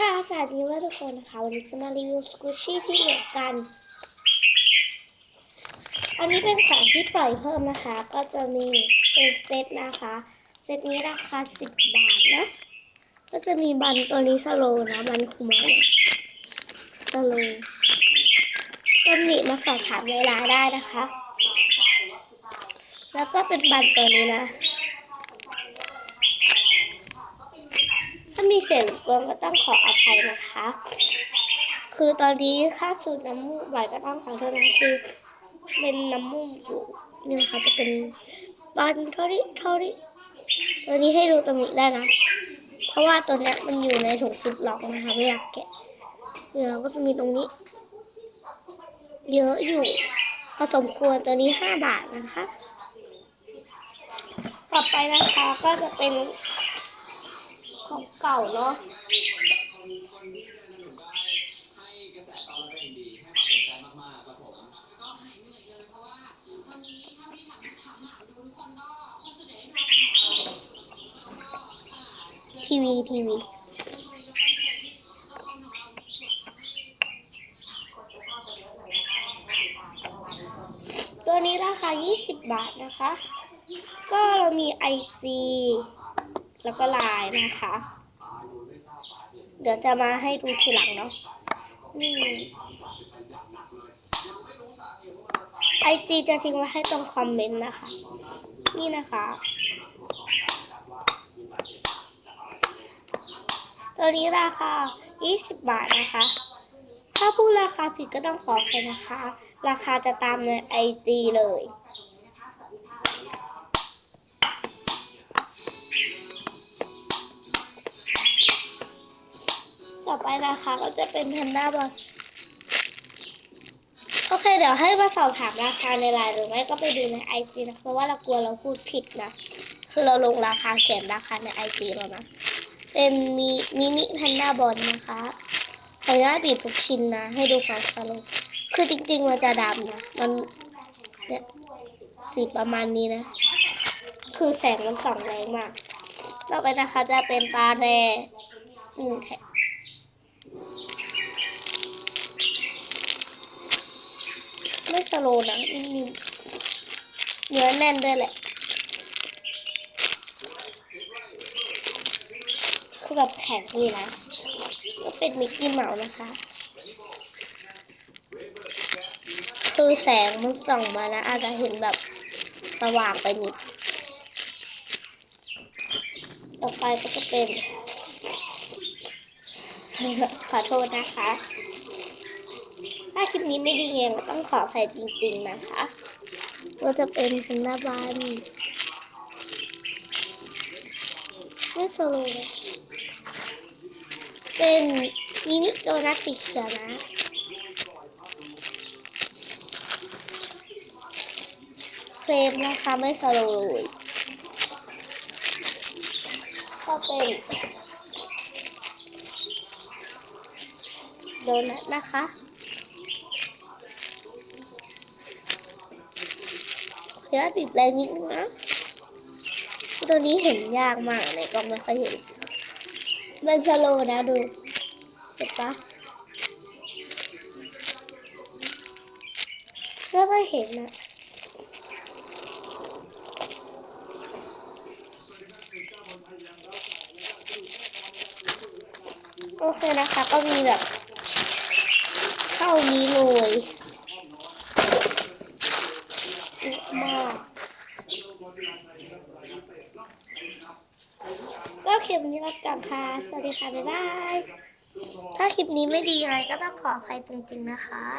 ค่ะสวัสดีว่าทุกคนนะคะ วันนี้จะมารีวิวสกูชี่ที่เหมือกัน อันนี้เป็นของที่ปล่อยเพิ่มนะคะ ก็จะมีเป็นเซตนะคะ เซตนี้ราคา10บาทนะ ก็จะมีบันตัวนี้สโลว์นะ บันคุมะเนี่ยสโลว์ก็มีมาสอบถามในไลน์ได้นะคะ แล้วก็เป็นบันตัวนี้นะ ถ้า มีเสียงกวนก็ต้องขออภัยนะคะ คือตอนนี้ค่าสูดน้ำมูกไหวก็ต้องขอโทษนะคือ เป็นน้ำมูกอยู่นี่นะคะจะเป็นบอลเท่านี้เท่านี้ตัวนี้ให้ดูตรงนี้ได้นะ เพราะว่าตัวเนี้ยมันอยู่ในถุงซิปล็อกนะคะไม่อยากแกะเดี๋ยวก็จะมีตรงนี้ เยอะอยู่พอสมควรตัวนี้ห้าบาทนะคะ ต่อไปนะคะก็จะเป็น ของเก่าเนาะทีวีทีวีตัวนี้ราคา 20 บาทนะคะ ก็เรามี IG แล้วก็ลน์นะคะ เดี๋ยวจะมาให้ดูทีหลังเนาะนี่ไอจีจะทิ้งไว้ให้ตรงคอมเมนต์นะคะ นี่นะคะตัวนี้ราคา 20 บาทนะคะ ถ้าพูดราคาผิดก็ต้องขออภัยนะคะ ราคาจะตามในไอจีเลย ต่อไปนะคะก็จะเป็นแพนด้าบอลโอเค เดี๋ยวให้มาสอบถามราคาในไลน์หรือไม่ก็ไปดูในไอจีนะเพราะว่าเรากลัวเราพูดผิดนะ คือเราลงราคาเขียนราคาในไอจีแล้วนะ เป็นมิมินิแพนด้าบอลนะคะขออนุญาตบีบทุกชิ้นนะ ให้ดูความสโลว์คือจริงๆมันจะดำนะ มันเนี่ยสีประมาณนี้นะ คือแสงมันส่องแรงมากต่อไปนะคะจะเป็นปลาแรหนึ่งแถบไม่ โลนะนิ่มๆเนื้อแน่นด้วยแหละคือแบบแข็งดีนะ ก็เป็นมิกกี้เมาส์นะคะคือแสงมันส่องมานะอาจจะเห็นแบบสว่างไปนิด ต่อไปก็จะเป็นขอโทษนะคะ ถ้าคลิปนี้ไม่ดีไงก็ต้องขออภัยจริงๆนะคะก็จะเป็นพันดาบานไม่โซโลเป็นมินิโดนัทสีเขียวนะเครมนะคะไม่สโลเลยก็เป็นโดนัทนะคะ เดี๋ยวปิดแรงนิดนึงนะตัวนี้เห็นยากมากเลยก็ไม่ค่อยเห็นมันสโลว์นะดูเห็นปะไม่ค่อยเห็นนะโอเคนะคะก็มีแบบเข้านี้เลยอะมาก ก็ คลิปนี้ก็กลันค่ะ สวัสดีค่ะ บ๊ายบาย ถ้าคลิปนี้ไม่ดียังไงก็ต้องขออภัยจริงๆนะคะ